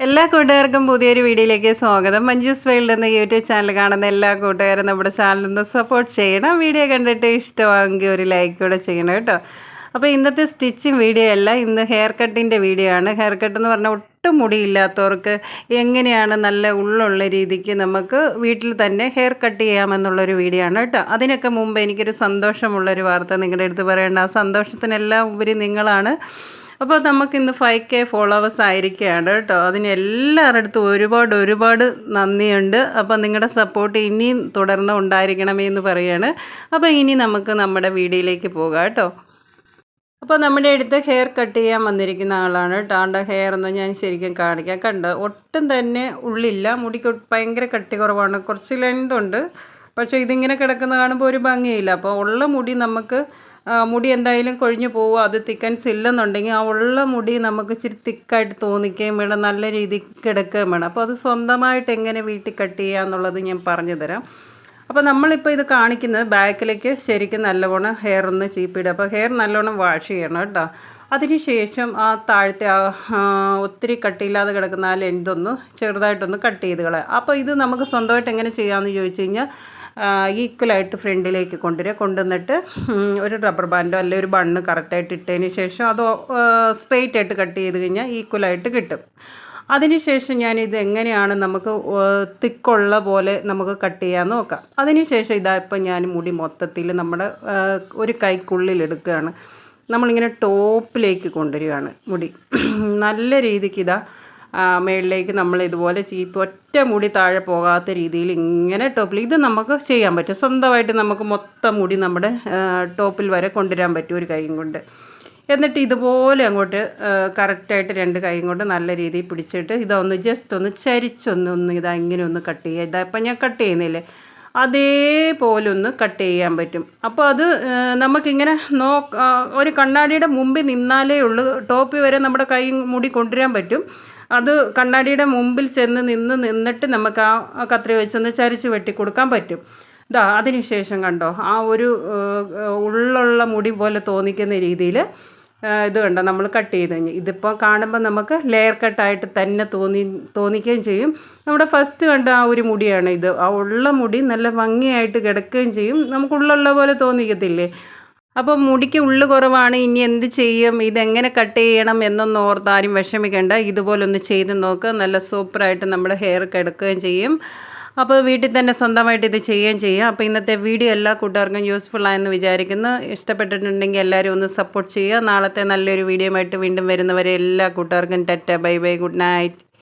എല്ലാ കൂട്ടുകാർക്കും പുതിയൊരു വീഡിയോയിലേക്ക് സ്വാഗതം. മഞ്ജുസ് വേൾഡ് എന്ന യൂട്യൂബ് ചാനൽ കാണുന്ന എല്ലാ കൂട്ടുകാരും നമ്മുടെ ചാനലിൽ സപ്പോർട്ട് ചെയ്യണം. വീഡിയോ കണ്ടിട്ട് ഇഷ്ടമാണെങ്കിൽ ഒരു ലൈക്ക് കൂടെ ചെയ്യണം കേട്ടോ. അപ്പോൾ ഇന്നത്തെ സ്റ്റിച്ചിങ് വീഡിയോ അല്ല ഇന്ന് ഹെയർ കട്ടിന്റെ വീഡിയോ ആണ്. ഹെയർ കട്ട് എന്ന് പറഞ്ഞാൽ ഒട്ടും മുടിയില്ലാത്തവർക്ക് എങ്ങനെയാണ് നല്ല ഉള്ളുള്ള രീതിക്ക് നമുക്ക് വീട്ടിൽ തന്നെ ഹെയർ കട്ട് ചെയ്യാമെന്നുള്ളൊരു വീഡിയോ ആണ് കേട്ടോ. അതിനൊക്കെ മുമ്പ് എനിക്കൊരു സന്തോഷമുള്ളൊരു വാർത്ത നിങ്ങളുടെ അടുത്ത് പറയേണ്ട. ആ സന്തോഷത്തിനെല്ലാം ഉപരി നിങ്ങളാണ് അപ്പോൾ നമുക്ക് ഇന്ന് ഫൈവ് കെ ഫോളോവേഴ്സ് ആയിരിക്കുകയാണ് കേട്ടോ. അതിന് എല്ലാവരുടെ അടുത്തും ഒരുപാട് ഒരുപാട് നന്ദിയുണ്ട്. അപ്പോൾ നിങ്ങളുടെ സപ്പോർട്ട് ഇനിയും തുടർന്ന് ഉണ്ടായിരിക്കണമേ എന്ന് പറയുകയാണ് അപ്പോൾ ഇനി നമുക്ക് നമ്മുടെ വീഡിയോയിലേക്ക് പോകാം കേട്ടോ. അപ്പോൾ നമ്മുടെ അടുത്ത് ഹെയർ കട്ട് ചെയ്യാൻ വന്നിരിക്കുന്ന ആളാണ് കേട്ടോ. ആണ്ട ഹെയർ എന്ന് ഞാൻ ശരിക്കും കാണിക്കാം. കണ്ട്? ഒട്ടും തന്നെ ഉള്ളില്ല. മുടിക്ക് ഭയങ്കര കട്ടി കുറവാണ്. കുറച്ച് ലെങ്ത് ഉണ്ട്. പക്ഷേ ഇതിങ്ങനെ കിടക്കുന്ന കാണുമ്പോൾ ഒരു ഭംഗിയില്ല. അപ്പോൾ ഉള്ള മുടി നമുക്ക് മുടി എന്തായാലും കൊഴിഞ്ഞു പോവുക. അത് തിക്കൻസ് ഇല്ലെന്നുണ്ടെങ്കിൽ ആ ഉള്ള മുടി നമുക്ക് ഇച്ചിരി തിക്കായിട്ട് തോന്നിക്കുകയും വേണം. നല്ല രീതിക്ക് കിടക്കുകയും വേണം. അപ്പോൾ അത് സ്വന്തമായിട്ട് എങ്ങനെ വീട്ടിൽ കട്ട് ചെയ്യുക എന്നുള്ളത് ഞാൻ പറഞ്ഞു തരാം. അപ്പോൾ നമ്മളിപ്പോൾ ഇത് കാണിക്കുന്നത് ബാക്കിലേക്ക് ശരിക്കും നല്ലവണ്ണം ഹെയർ ഒന്ന് ചീപ്പിടുക. അപ്പോൾ ഹെയർ നല്ലവണ്ണം വാഷ് ചെയ്യണം കേട്ടോ. അതിനുശേഷം ആ താഴത്തെ ഒത്തിരി കട്ടിയില്ലാതെ കിടക്കുന്ന ആ ലെന്തൊന്ന് ചെറുതായിട്ടൊന്ന് കട്ട് ചെയ്ത് കളയാം അപ്പോൾ ഇത് നമുക്ക് സ്വന്തമായിട്ട് എങ്ങനെ ചെയ്യാമെന്ന് ചോദിച്ചു കഴിഞ്ഞാൽ ഈക്വലായിട്ട് ഫ്രണ്ടിലേക്ക് കൊണ്ടുവരിക. കൊണ്ടുവന്നിട്ട് ഒരു റബ്ബർ ബാൻഡോ അല്ലെങ്കിൽ ഒരു ബണ്ണ് കറക്റ്റായിട്ട് ഇട്ടതിന് ശേഷം അത് സ്ട്രെയിറ്റ് ആയിട്ട് കട്ട് ചെയ്ത് കഴിഞ്ഞാൽ ഈക്വലായിട്ട് കിട്ടും. അതിനുശേഷം ഞാനിത് എങ്ങനെയാണ് നമുക്ക് തിക്കുള്ള പോലെ നമുക്ക് കട്ട് ചെയ്യാൻ നോക്കാം. അതിനുശേഷം ഇതാ ഇപ്പം ഞാൻ മുടി മൊത്തത്തിൽ നമ്മുടെ ഒരു കൈക്കുള്ളിൽ എടുക്കുകയാണ്. നമ്മളിങ്ങനെ ടോപ്പിലേക്ക് കൊണ്ടുവരികയാണ് മുടി. നല്ല രീതിക്ക് ഇതാ മേളിലേക്ക് നമ്മൾ ഇതുപോലെ ചീപ്പ് ഒറ്റ മുടി താഴെ പോകാത്ത രീതിയിൽ ഇങ്ങനെ ടോപ്പിൽ ഇത് നമുക്ക് ചെയ്യാൻ പറ്റും. സ്വന്തമായിട്ട് നമുക്ക് മൊത്തം മുടി നമ്മുടെ ടോപ്പിൽ വരെ കൊണ്ടുവരാൻ പറ്റും ഒരു കൈയും കൊണ്ട്. എന്നിട്ട് ഇതുപോലെ അങ്ങോട്ട് കറക്റ്റായിട്ട് രണ്ട് കൈയും കൊണ്ട് നല്ല രീതിയിൽ പിടിച്ചിട്ട് ഇതൊന്ന് ജസ്റ്റ് ഒന്ന് ചരിച്ചൊന്ന് ഒന്ന് ഇതാ ഇങ്ങനെ ഒന്ന് കട്ട് ചെയ്യുക ഇതാ ഇപ്പം ഞാൻ കട്ട് ചെയ്യുന്നില്ലേ? അതേപോലെ ഒന്ന് കട്ട് ചെയ്യാൻ പറ്റും. അപ്പോൾ അത് നമുക്കിങ്ങനെ നോ ഒരു കണ്ണാടിയുടെ മുമ്പിൽ നിന്നാലേ ഉള്ളൂ. ടോപ്പ് വരെ നമ്മുടെ കൈ മുടി കൊണ്ടുവരാൻ പറ്റും. അത് കണ്ണാടിയുടെ മുമ്പിൽ ചെന്ന് നിന്ന് നിന്നിട്ട് നമുക്ക് ആ കത്രി വെച്ചൊന്ന് ചരിച്ച് വെട്ടിക്കൊടുക്കാൻ പറ്റും. ഇതാ അതിനുശേഷം കണ്ടോ ആ ഒരു ഉള്ളുള്ള മുടി പോലെ തോന്നിക്കുന്ന രീതിയിൽ ഇത് കണ്ടോ നമ്മൾ കട്ട് ചെയ്ത് കഴിഞ്ഞ്. ഇതിപ്പോൾ കാണുമ്പോൾ നമുക്ക് ലെയർ കട്ടായിട്ട് തന്നെ തോന്നി തോന്നിക്കുകയും ചെയ്യും. നമ്മുടെ ഫസ്റ്റ് കണ്ട ആ ഒരു മുടിയാണ് ഇത്. ആ ഉള്ള മുടി നല്ല ഭംഗിയായിട്ട് കിടക്കുകയും ചെയ്യും. നമുക്ക് ഉള്ളുള്ള പോലെ തോന്നിക്കത്തില്ലേ? അപ്പോൾ മുടിക്ക് ഉള്ളു കുറവാണ് ഇനി എന്ത് ചെയ്യും? ഇതെങ്ങനെ കട്ട് ചെയ്യണം എന്നൊന്നും ഓർത്താരും വിഷമിക്കേണ്ട. ഇതുപോലൊന്ന് ചെയ്ത് നോക്കുക നല്ല സൂപ്പറായിട്ട് നമ്മുടെ ഹെയർ കിടക്കുകയും ചെയ്യും. അപ്പോൾ വീട്ടിൽ തന്നെ സ്വന്തമായിട്ട് ഇത് ചെയ്യുകയും ചെയ്യാം. അപ്പോൾ ഇന്നത്തെ വീഡിയോ എല്ലാ കൂട്ടുകാർക്കും യൂസ്ഫുൾ ആയെന്ന് വിചാരിക്കുന്നു. ഇഷ്ടപ്പെട്ടിട്ടുണ്ടെങ്കിൽ എല്ലാവരും ഒന്ന് സപ്പോർട്ട് ചെയ്യുക. നാളത്തെ നല്ലൊരു വീഡിയോ ആയിട്ട് വീണ്ടും വരുന്നവരെ എല്ലാ കൂട്ടുകാർക്കും tata bye bye good night